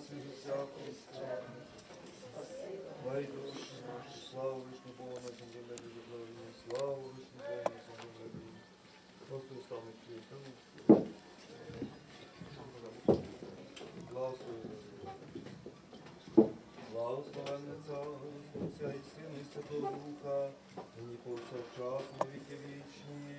Слава від всякої страху. Май душі наші, славу вишню Бога на землі небезоблавні, славу вишню Бога на землі небезоблавні. Господи, стану чую, Благослови. Благословенне цього Господця і Сина, і Святого Духа, і повсякчас, на віки вічні.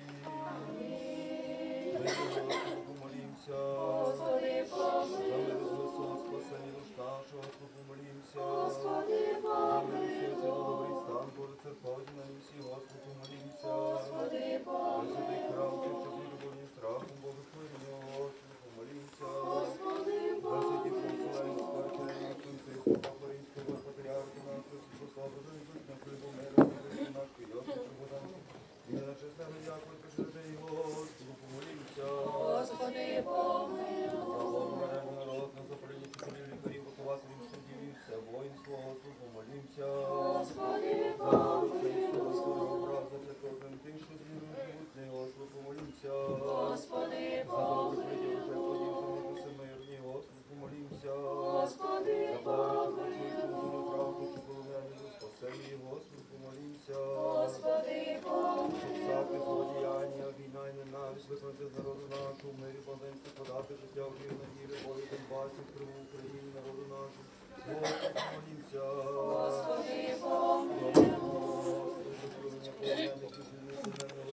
Господи, помилуй. Все воїнство, службу молімся. Визнати з народу нашу, мирі поземці, подати життя в рівні, волі Донбасі, Криму, Україні, народу нашу, Господи, молімся.